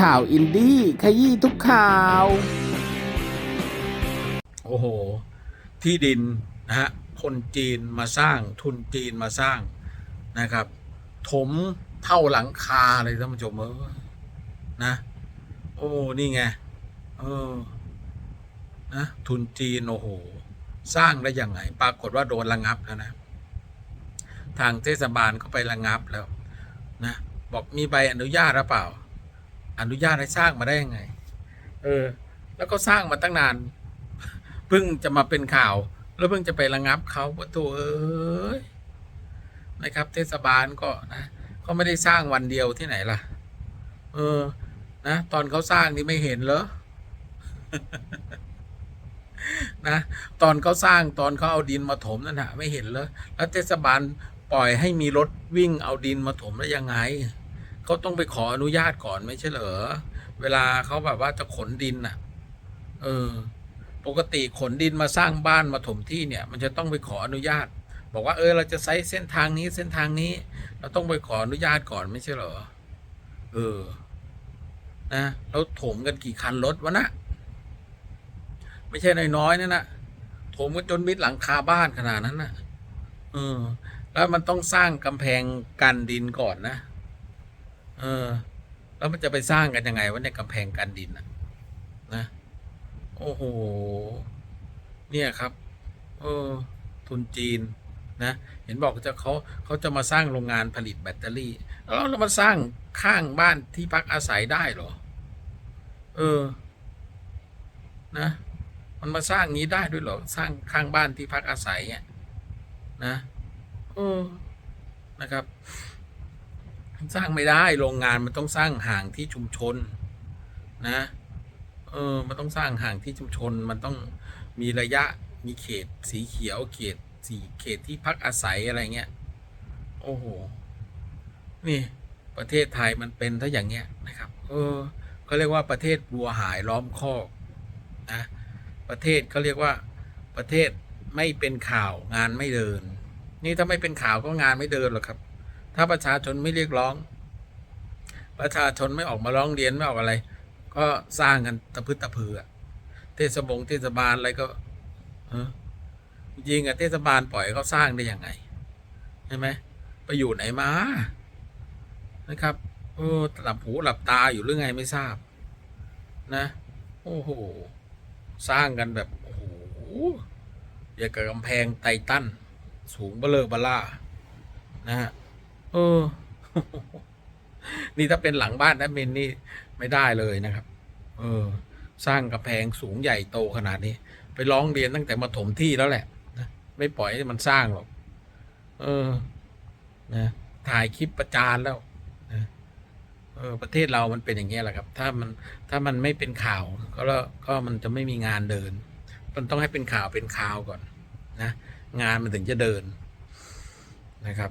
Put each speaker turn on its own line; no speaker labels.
ข่าวอินดี้ขยี้ทุกข่าว
โอ้โห ที่ดินนะฮะคนจีนมาสร้างทุนจีนมาสร้างนะครับ ถมเท่าหลังคาเลยท่านผู้ชมเออนะ โอ้นี่ไงเออนะทุนจีนโอ้โหสร้างได้ยังไง ปรากฏว่าโดนระงับแล้วนะ ทางเทศบาลก็ไประงับแล้วนะบอกมีใบอนุญาตหรือเปล่า อนุญาตให้สร้างมาได้ยังไง เออ แล้วก็สร้างมาตั้งนานเพิ่งจะมาเป็นข่าว แล้วเพิ่งจะไประงับเขาว่าตัวเอ้ยนะครับ เทศบาลก็นะเขาไม่ได้สร้างวันเดียวที่ไหนล่ะ เออ นะตอนเขาสร้างนี่ไม่เห็นเหรอนะตอนเขาสร้างตอนเขาเอาดินมาถมนั่นนะไม่เห็นเลยแล้วเทศบาลปล่อยให้มีรถวิ่งเอาดินมาถมได้ยังไง เขาต้องไปขออนุญาตก่อนไม่ใช่เหรอ เวลาเขาแบบว่าจะขนดินน่ะ เออ ปกติขนดินมาสร้างบ้านมาถมที่เนี่ย มันจะต้องไปขออนุญาต บอกว่าเออเราจะใช้เส้นทางนี้เส้นทางนี้ เราต้องไปขออนุญาตก่อนไม่ใช่เหรอ เออ นะแล้วถมกันกี่คันรถวะนะไม่ใช่น้อยๆนะนะถมกันจนมิดหลังคาบ้านขนาดนั้นนะเออ แล้วมันต้องสร้างกำแพงกันดินก่อนนะ เออ แล้วมันจะไปสร้างกันยังไงวะเนี่ยกำแพงกันดินนะนะ โอ้โห เนี่ยครับ เออ ทุนจีนนะ เห็นบอกจะเขาเขาจะมาสร้างโรงงานผลิตแบตเตอรี่ แล้วเรามาสร้างข้างบ้านที่พักอาศัยได้เหรอ เออ นะ มันมาสร้างงี้ได้ด้วยเหรอ สร้างข้างบ้านที่พักอาศัยเนี่ยนะ เออ นะครับ สร้างไม่ได้โรงงานมันต้องสร้างห่างที่ชุมชน นะ เออ มันต้องสร้างห่างที่ชุมชน มันต้องมีระยะมีเขตสีเขียวเขตสีเขตที่พักอาศัยอะไรเงี้ย โอ้โห นี่ประเทศไทยมันเป็นถ้าอย่างเงี้ยนะครับ เออเขาเรียกว่าประเทศวัวหายล้อมคอกนะประเทศเขาเรียกว่าประเทศไม่เป็นข่าวงานไม่เดิน นี่ถ้าไม่เป็นข่าวก็งานไม่เดินหรอกครับ ถ้าประชาชนไม่เรียกร้อง ประชาชนไม่ออกมาร้องเรียนไม่ออกอะไร ก็สร้างกันตะพึดตะพืออเทศบงเทศบาลอะไรก็เออจริงอะเทศบาลปล่อยเขาสร้างได้ยังไงใช่ไหมไปอยู่ไหนมานะครับเออหลับหูหลับตาอยู่หรือไงไม่ทราบ นะ โอ้โหสร้างกันแบบโอ้โหอย่างกับกำแพงไททันสูงเบลเลอร์บล่านะฮะ เออ นี่ถ้าเป็นหลังบ้านแอดมินนี่ไม่ได้เลยนะครับ เออ สร้างกำแพงสูงใหญ่โตขนาดนี้ ไปร้องเรียนตั้งแต่มาถมที่แล้วแหละนะไม่ปล่อยให้มันสร้างหรอก เออ นะ ถ่ายคลิปประจานแล้วนะเออ ประเทศเรามันเป็นอย่างเงี้ยแหละครับ ถ้ามันถ้ามันไม่เป็นข่าว ก็แล้วก็มันจะไม่มีงานเดิน มันต้องให้เป็นข่าวเป็นข่าวก่อน นะงานมันถึงจะเดินนะครับ